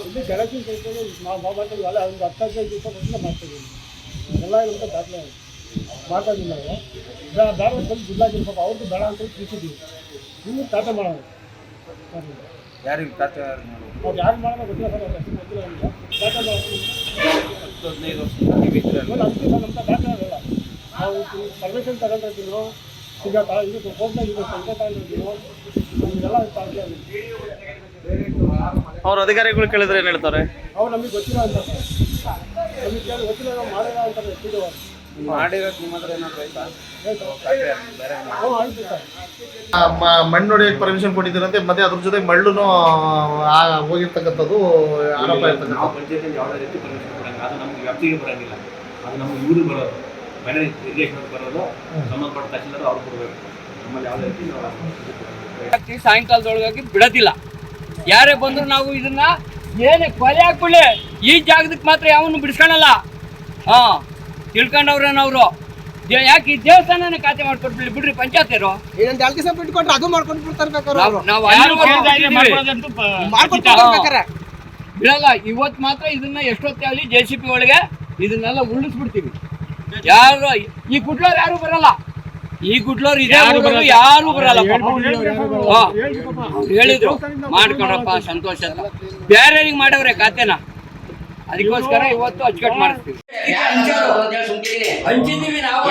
ಇಲ್ಲಿ ಗೆಳತಿನ ಕೈಕೊಂಡು ನಾವು ಮಾಡ್ತೀವಿ ಅಲ್ಲ ಒಂದು ಹತ್ತು ಹದಿನೈದು ದಿವಸ ಮೊದಲು ಮಾಡ್ತೀವಿ ಎಲ್ಲ ನಮ್ಗೆ ದಾಖಲೆ ಮಾಡ್ತಾ ಇದ್ದೀವಿ ನಾವು. ಬೇಡ ಬಂದು ಅವ್ರದ್ದು ಬೇಡ ಅಂತ ತಿಳಿಸಿದ್ದೀವಿ. ಇನ್ನು ಟಾಟಾ ಮಾಡೋಣ ಯಾರಿಗೆ ಖಾತೆ ಯಾರು ಮಾಡೋದು? ಅವ್ರು ಯಾರು ಮಾಡೋಣ ಗೊತ್ತಿಲ್ಲ ಸರ್ ಗೊತ್ತಿಲ್ಲ ನಮಗೆ. ಮಾಡೋದು? ಹತ್ತು ಹದಿನೈದು ದಾಖಲೆ ಆಗಲ್ಲ ನಾವು ಪರ್ಮಿಷನ್ ತಗೊಂಡಿರ್ತೀವಿ ಇದು ಇದೆಲ್ಲ ಅವ್ರ ಅಧಿಕಾರಿಗಳು ಕೇಳಿದ್ರೆ ಏನ್ ಹೇಳ್ತಾರೆ? ಅವ್ರು ನಮಗೆ ಗೊತ್ತಿಲ್ಲ ಅಂತ ನಮಗೆ ಕೇಳಿ ಗೊತ್ತಿಲ್ಲ ನಾವು ಮಾಡಿಲ್ಲ ಅಂತ ಮಾಡಿರೋದು ನಿಮ್ಮ ಹತ್ರ ಏನಾದ್ರು ಆಯ್ತಾ? ಹ್ಞೂ ಆಯ್ತು ಸರ್. ಮಣ್ಣು ಹೊಡೆಯಕ್ಕೆ ಪರ್ಮಿಷನ್ ಕೊಟ್ಟಿದ್ದೀರಂತೆ ಮತ್ತೆ ಅದ್ರ ಜೊತೆ ಮಳ್ಳುನು ಹೋಗಿರ್ತಕ್ಕಂಥದ್ದು ಆರೋಪ ಇರ್ತಕ್ಕಂಥ ಪಂಚಾಯತ್ ಯಾವುದೇ ರೀತಿ ಪರ್ಮಿಷನ್ ಕೊಡಂಗಿಲ್ಲ. ಅದು ನಮ್ಗೆ ವ್ಯಾಪ್ತಿಗೆ ಬರೋಂಗಿಲ್ಲ. ಅದು ನಮ್ಗೆ ಇವರು ಬರೋದು. ಮನೆ ಇರಿಗೇಷನ್ ಬರೋದು ಸಂಬಂಧಪಟ್ಟ ತಹಶೀಲ್ದಾರ್ ಅವ್ರು ಕೊಡಬೇಕು. ನಮ್ಮಲ್ಲಿ ಯಾವುದೇ ರೀತಿ ನಾವು ಸಾಯಂಕಾಲದೊಳಗಾಗಿ ಬಿಡೋದಿಲ್ಲ. ಯಾರೇ ಬಂದ್ರು ನಾವು ಇದನ್ನ ಏನೇ ಕೊಲೆ ಹಾಕ್ಬಿಡ್ಲಿ ಈ ಜಾಗದಕ್ಕೆ ಮಾತ್ರ ಯಾವನು ಬಿಡಿಸ್ಕೊಳಲ್ಲ. ಹಾ ತಿಳ್ಕೊಂಡವ್ರೇನವ್ರು ಯಾಕೆ ಈ ದೇವಸ್ಥಾನನ ಖಾತೆ ಮಾಡ್ಕೊಟ್ಬಿಡ್ಲಿ? ಬಿಡ್ರಿ ಪಂಚಾಯತ್ ಇನ್ನೊಂದು ಎರಡು ದಿವಸ ಬಿಟ್ಕೊಟ್ರೆ ಅದು ಮಾಡ್ಕೊಂಡು ಬಿಡ್ತಾರೆ ಬೇಕಾದ್ರೆ ನಾವು ಮಾಡ್ಕೊಂಡು ಬಿಡಲ್ಲ ಇವತ್ತು ಮಾತ್ರ ಇದನ್ನ ಎಷ್ಟೊತ್ತೇ ಆಗಲಿ ಜೆ ಸಿ ಪಿ ಒಳಗೆ ಇದನ್ನೆಲ್ಲ ಉರುಳಿಸ್ಬಿಡ್ತೀವಿ. ಯಾರು? ಈ ಗುಡ್ಲೋರು ಯಾರು ಬರಲ್ಲ. ಈ ಗುಡ್ಲೋರು ಇದೇ ಯಾರು ಬರಲ್ಲ. ಹೇಳಿದ್ರು ಮಾಡ್ಕೊಡಪ್ಪ ಸಂತೋಷ ಅಂತ. ಹಿಂಗ್ ಮಾಡವ್ರೆ ಖಾತೆನ? ಅದಕ್ಕೋಸ್ಕರ ಇವತ್ತು ಅಚ್ಚುಕಟ್ಟು ಮಾಡಿಸ್ತೀವಿ. ಹಂಚಿದೀವಿ ನಾವು.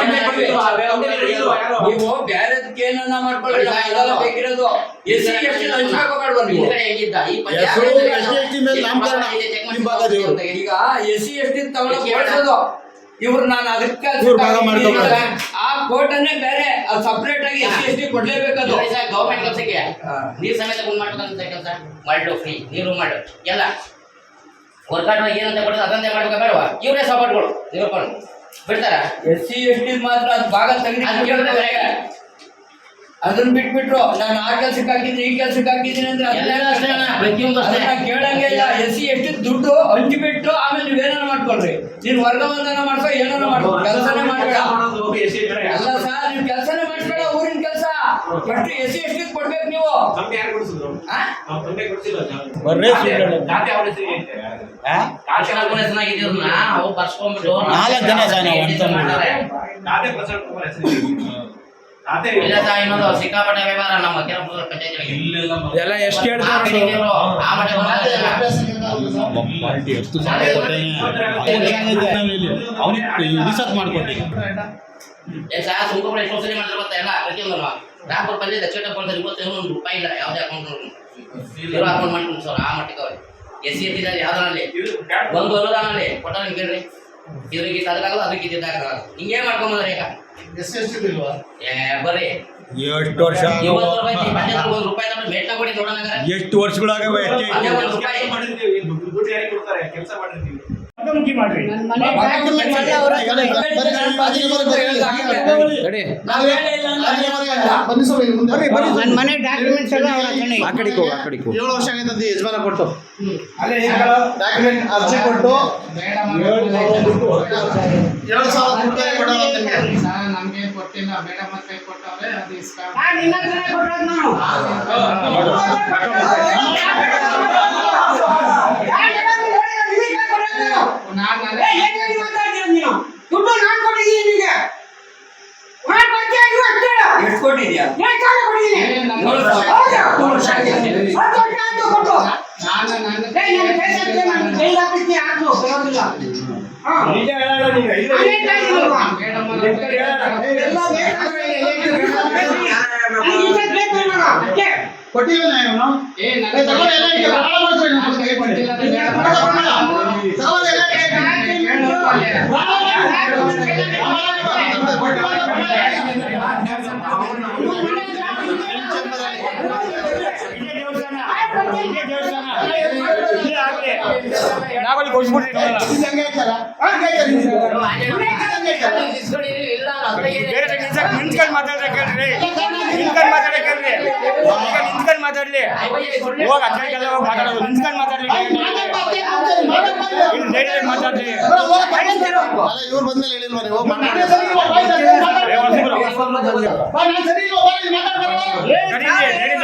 ನೀವು ಬೇರೆದಕ್ಕೆ ಏನನ್ನ ಮಾಡ್ಕೊಳ್ಳಿ. ಬೇಕಿರೋದು ಎಸ್ ಸಿ ನೀವು. ಈಗ ಎಸ್ ಸಿ ಎಸ್ ಟಿ ತಗೊಳ್ಳೋದು ಇವ್ರು ನಾನು ಅದಕ್ಕೆ ಆ ಕೋಟನೇ ಬೇರೆ. ಅದು ಸಪ್ರೇಟ್ ಆಗಿ ಎಸ್ ಸಿ ಎಸ್ ಟಿ ಕೊಡ್ಲೇಬೇಕದು ಗೌರ್ಮೆಂಟ್ ಕೆಲಸಕ್ಕೆ? ನೀರು ಸಮೇತ ಬಂದ್ ಮಾಡ್ಬೇಕಂತ ಕೆಲಸ? ಮಾಡು ಫ್ರೀ ನೀರು ಮಾಡು. ಎಲ್ಲ. ವರ್ಕೌಟ್ ಏನಂತ ಕೊಡೋದು ಅದಂತೆ ಮಾಡ್ಬೇಕು ಬೇಡವಾ? ಇವರೇ ಸಪೋರ್ಟ್ಗಳು ತಿಳ್ಕೊಂಡು ಬಿಡ್ತಾರ? ಎಸ್ ಸಿ ಎಸ್ ಟಿ ಮಾತ್ರ ಅದು ಭಾಗ ತೆಗೆದು. ಅದನ್ನ ಬಿಟ್ಬಿಟ್ರು. ನಾನು ಆ ಕೆಲ್ಸಕ್ಕೆ ಹಾಕಿದ್ರೆ ಈ ಕೆಲ್ಸಕ್ಕೆ ಹಾಕಿದ್ದೀನಿ ಅಂದ್ರೆ ಅದನ್ನ ಎಲ್ಲ ಅಷ್ಟೇ ಅಣ್ಣ, ಪ್ರತಿಯೊಂದು ಅಷ್ಟೇ. ಅದನ್ನ ಕೇಳಂಗೆ ಇಲ್ಲ. ಎಸ್ ಸಿ ಎಷ್ಟು ದುಡ್ಡು ಹಂಚಿಬಿಟ್ಟು ನೀನ್ ವರ್ಗವಂದನ ಮಾಡ್ಸೋ ಏನಾರ ಮಾಡ್ಬೇಕು ಕೆಲಸನೇ ಮಾಡ್ಬೇಡ. ಅಲ್ಲ ಸರ್ ನೀವು ಕೆಲಸನೇ ಮಾಡ್ಬೇಡ ಊರಿನ ಕೆಲಸ. ಎಷ್ಟು ಎಸಿ ಎಷ್ಟು ಕೊಡ್ಬೇಕು ನೀವು? ನಾಲ್ಕು ಜನ ಸಿಕ್ಕಾಪಟ್ಟೆ ವ್ಯವಹಾರ ನಮ್ಮ ಕೆರಪುರ ಪಂಚಾಯತ್ ಇಲ್ಲೆಲ್ಲ ಎಲ್ಲ ಎಷ್ಟು ಸಾಲ ಕೊಟ್ಟೆ ಅವನಿಗೆ ರಿಸರ್ಚ್ ಮಾಡಿಕೊಟ್ಟೆ ಸರಿ ಮಾಡಿದ್ರೆ ಒಂದು ರೂಪಾಯಿ ಇಲ್ಲ ಯಾವುದೇ ಅಕೌಂಟ್ ಜೀರೋ ಅಕೌಂಟ್ ಮಾಡ್ಕೊಂಡು ಸರ್ ಆ ಮಟ್ಟಿಗೆ ಅವ್ರೆ. ಎಸ್ ಸಿ ಎತ್ತಿದ್ದಾರೆ ಯಾವ್ದ್ರಲ್ಲಿ ಒಂದು ಅನುದಾನಲ್ಲಿ ಕೊಟ್ಟ ಕೇಳ್ರಿ ಇದ್ರಿಗೆ ಅದಕ್ಕಾಗಲ್ಲ ಅದಕ್ಕೆ ಇದ್ದಿದ್ದಾಗಲ್ಲ ಹಿಂಗೇ ಮಾಡ್ಕೊಂಬಂದ್ರೆ ಈಗ. ಏ ಬರ್ರಿ. ಎಷ್ಟು ವರ್ಷ? ಕೊಡಿ ಎಷ್ಟು ವರ್ಷಗಳಾಗವೆ ನನ್ನ ಮನೆ ಡಾಕ್ಯುಮೆಂಟ್ಸ್ ಎಲ್ಲ ಅವರ ಹತ್ರನೇ ಆ ಕಡೆಗೆ ಹೋಗು, ಆ ಕಡೆಗೆ ಹೋಗು. ಏಳು ವರ್ಷ ಆಗೈತಂತೆ ಯಜಮಾನ ಕೊಟ್ಟು. ಡಾಕ್ಯುಮೆಂಟ್ ಅರ್ಜಿ ಕೊಟ್ಟು. ಏಳು ಸಾವಿರ ರೂಪಾಯಿ ಕೊಡೋದಂತೆ ನಿಮ್ಗೆ. ನಮ್ಗೆ ಕೊಟ್ಟಿಲ್ಲ ಬೇಡ ಹತ್ರ ಕೈ ಕೊಟ್ಟವ್ರೆ ಅದು ಇಸ್ಕ ನಿನ್ನ ಹತ್ರನೇ ಕೊಟ್ಟಿರೋದು ನಾನು. ನಾನು ಏ, ಏನ್ ಹೇಳಿ ನಾವಲ್ಲಿ ಮಾತಾಡ್ರಿ. ಇಲ್ಲ ಬೇರೆ ನಿಲ್ಸಕ್ ನಿಂತ್ಕೊಂಡ್ ಮಾತಾಡಕ್ಕೆ ಹೇಳ್ರಿ ನಿಂತ್ಕೊಂಡ್ ಮಾತಾಡಕ್ಕೆ ಹೇಳ್ರಿ ಈಗ ನಿಂತ್ಕೊಂಡ್ ಮಾತಾಡ್ಲಿ. ಹೋಗ ಮಾತಾಡೋದು. ನಿಂತ್ಕೊಂಡು ಧೈರ್ಯವಾಗಿ ಮಾತಾಡ್ಲಿ ಅಲ್ಲ ಇವ್ರು ಬಂದ್ಮೇಲೆ ಹೇಳಿಲ್ವಾ ನೀವು? ನಾನೇ